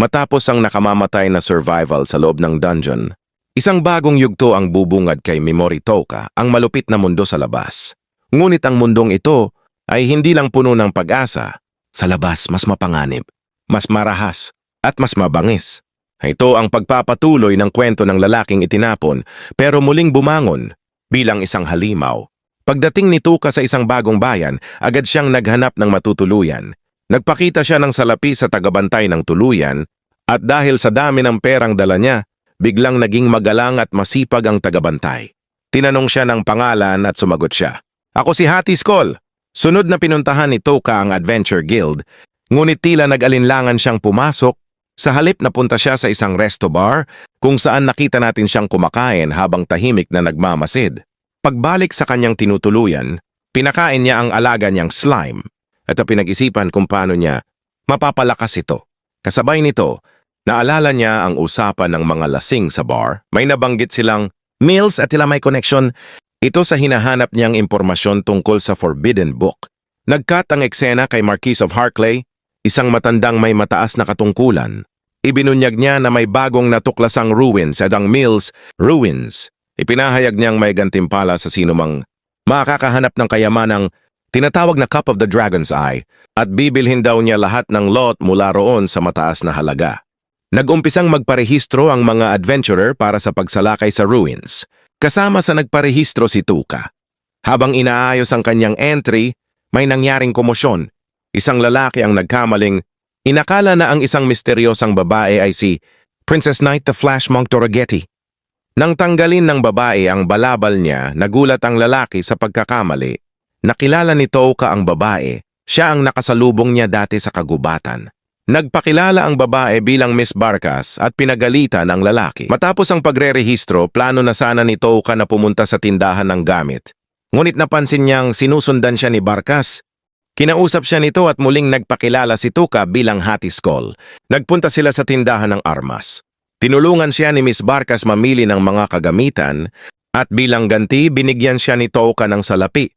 Matapos ang nakamamatay na survival sa loob ng dungeon, isang bagong yugto ang bubungad kay Mimoritoka, ang malupit na mundo sa labas. Ngunit ang mundong ito ay hindi lang puno ng pag-asa. Sa labas, mas mapanganib, mas marahas, at mas mabangis. Ito ang pagpapatuloy ng kwento ng lalaking itinapon pero muling bumangon bilang isang halimaw. Pagdating ni Tuka sa isang bagong bayan, agad siyang naghanap ng matutuluyan. Nagpakita siya ng salapi sa tagabantay ng tuluyan at dahil sa dami ng perang dala niya, biglang naging magalang at masipag ang tagabantay. Tinanong siya ng pangalan at sumagot siya. Ako si Hati Skoll. Sunod na pinuntahan ni Toka ang Adventure Guild, ngunit tila nag-alinlangan siyang pumasok sa halip napunta siya sa isang resto bar kung saan nakita natin siyang kumakain habang tahimik na nagmamasid. Pagbalik sa kanyang tinutuluyan, pinakain niya ang alaga niyang slime at pinag-isipan kung paano niya mapapalakas ito. Kasabay nito, naalala niya ang usapan ng mga lasing sa bar. May nabanggit silang meals at tila may connection. Ito sa hinahanap niyang impormasyon tungkol sa Forbidden Book. Nagkat ang eksena kay Marquis of Harclay, isang matandang may mataas na katungkulan. Ibinunyag niya na may bagong natuklasang ruins at ang Mills ruins. Ipinahayag niyang may gantimpala sa sinumang makakahanap ng kayamanang tinatawag na Cup of the Dragon's Eye at bibilhin daw niya lahat ng lot mula roon sa mataas na halaga. Nag-umpisang magparehistro ang mga adventurer para sa pagsalakay sa ruins, kasama sa nagparehistro si Tuka. Habang inaayos ang kanyang entry, may nangyaring komosyon. Isang lalaki ang nagkamaling Inakala na ang isang misteryosang babae ay si Princess Knight the Flash Monk Toraghetti. Nang tanggalin ng babae ang balabal niya, nagulat ang lalaki sa pagkakamali. Nakilala ni Touka ang babae, siya ang nakasalubong niya dati sa kagubatan. Nagpakilala ang babae bilang Miss Barkas at pinagalitan ang lalaki. Matapos ang pagre-rehistro, plano na sana ni Touka na pumunta sa tindahan ng gamit. Ngunit napansin niyang sinusundan siya ni Barkas Kinausap siya nito at muling nagpakilala si Tuka bilang Hati Skoll. Nagpunta sila sa tindahan ng armas. Tinulungan siya ni Miss Barkas mamili ng mga kagamitan at bilang ganti binigyan siya ni Touka ng salapi.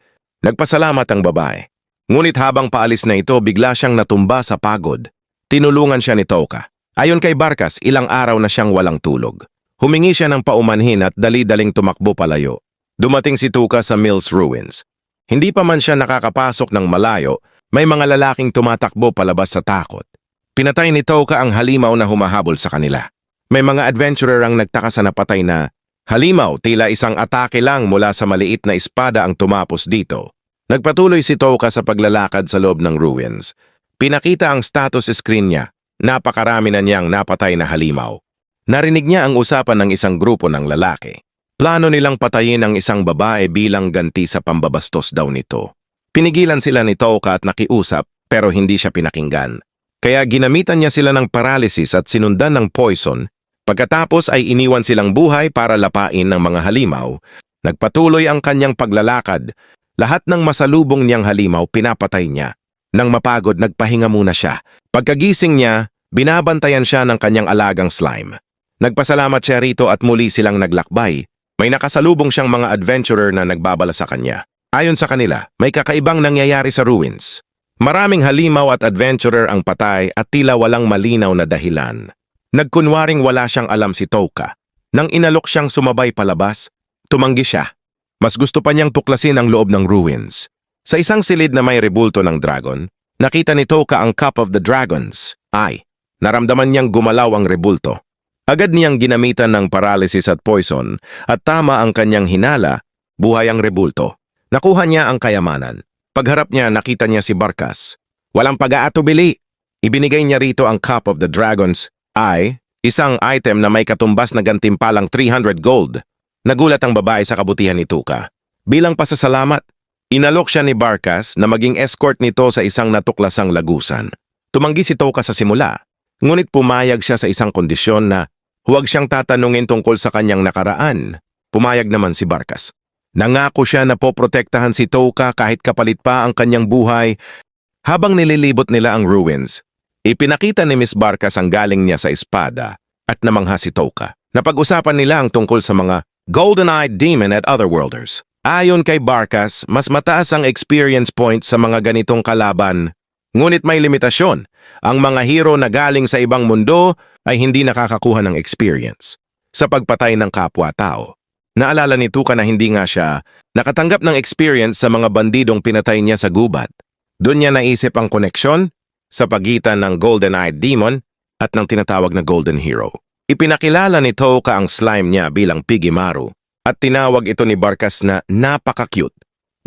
Nagpasalamat ang babae. Ngunit habang paalis na ito bigla siyang natumba sa pagod. Tinulungan siya ni Touka. Ayon kay Barkas, ilang araw na siyang walang tulog. Humingi siya ng paumanhin at dali-daling tumakbo palayo. Dumating si Tuka sa Mills Ruins. Hindi pa man siya nakakapasok ng malayo, may mga lalaking tumatakbo palabas sa takot. Pinatay ni Touka ang halimaw na humahabol sa kanila. May mga adventurer ang nagtaka sa napatay na halimaw tila isang atake lang mula sa maliit na espada ang tumapos dito. Nagpatuloy si Touka sa paglalakad sa loob ng ruins. Pinakita ang status screen niya. Napakarami na niyang napatay na halimaw. Narinig niya ang usapan ng isang grupo ng lalaki. Plano nilang patayin ang isang babae bilang ganti sa pambabastos daw nito. Pinigilan sila ni Touka at nakiusap pero hindi siya pinakinggan. Kaya ginamitan niya sila ng paralysis at sinundan ng poison. Pagkatapos ay iniwan silang buhay para lapain ng mga halimaw. Nagpatuloy ang kanyang paglalakad. Lahat ng masalubong niyang halimaw pinapatay niya. Nang mapagod, nagpahinga muna siya. Pagkagising niya, binabantayan siya ng kanyang alagang slime. Nagpasalamat siya rito at muli silang naglakbay. May nakasalubong siyang mga adventurer na nagbabala sa kanya. Ayon sa kanila, may kakaibang nangyayari sa ruins. Maraming halimaw at adventurer ang patay at tila walang malinaw na dahilan. Nagkunwaring wala siyang alam si Touka. Nang inalok siyang sumabay palabas, tumanggi siya. Mas gusto pa niyang tuklasin ang loob ng ruins. Sa isang silid na may rebulto ng dragon, nakita ni Touka ang Cup of the Dragons. Ay, naramdaman niyang gumalaw ang rebulto. Agad niyang ginamitan ng paralysis at poison at tama ang kanyang hinala, buhay ang rebulto. Nakuha niya ang kayamanan. Pagharap niya, nakita niya si Barkas. Walang pag-aatubili. Ibinigay niya rito ang Cup of the Dragons ay isang item na may katumbas na gantimpalang 300 gold. Nagulat ang babae sa kabutihan ni Tuka. Bilang pasasalamat, inalok siya ni Barkas na maging escort nito sa isang natuklasang lagusan. Tumanggi si Tuka sa simula, ngunit pumayag siya sa isang kondisyon na Huwag siyang tatanungin tungkol sa kanyang nakaraan. Pumayag naman si Barkas. Nangako siya na poprotektahan si Touka kahit kapalit pa ang kanyang buhay habang nililibot nila ang ruins. Ipinakita ni Miss Barkas ang galing niya sa espada at namangha si Touka. Napag-usapan nila ang tungkol sa mga Golden-Eyed Demon at Otherworlders. Ayon kay Barkas, mas mataas ang experience point sa mga ganitong kalaban Ngunit may limitasyon. Ang mga hero na galing sa ibang mundo ay hindi nakakakuha ng experience sa pagpatay ng kapwa-tao. Naalala ni Tuka na hindi nga siya nakatanggap ng experience sa mga bandidong pinatay niya sa gubat. Doon niya naisip ang koneksyon sa pagitan ng Golden-Eyed Demon at ng tinatawag na Golden Hero. Ipinakilala ni Toka ang slime niya bilang Pigimaru at tinawag ito ni Barkas na napaka-cute.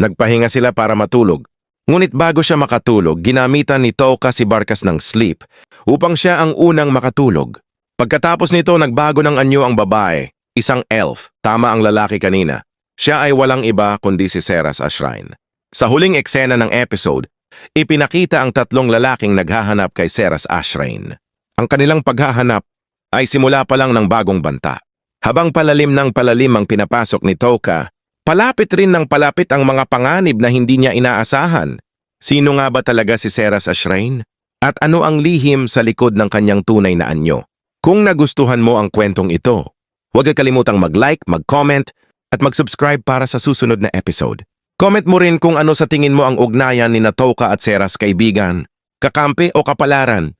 Nagpahinga sila para matulog. Ngunit bago siya makatulog, ginamitan ni Toka si Barkas ng sleep upang siya ang unang makatulog. Pagkatapos nito, nagbago ng anyo ang babae, isang elf, tama ang lalaki kanina. Siya ay walang iba kundi si Seras Ashrine. Sa huling eksena ng episode, ipinakita ang tatlong lalaking naghahanap kay Seras Ashrine. Ang kanilang paghahanap ay simula pa lang ng bagong banta. Habang palalim ng palalim ang pinapasok ni Toka, palapit rin ng palapit ang mga panganib na hindi niya inaasahan. Sino nga ba talaga si Seras Ashrine? At ano ang lihim sa likod ng kanyang tunay na anyo? Kung nagustuhan mo ang kwentong ito, huwag kalimutang mag-like, mag-comment, at mag-subscribe para sa susunod na episode. Comment mo rin kung ano sa tingin mo ang ugnayan ni Natoka at Seras kaibigan, kakampi o kapalaran.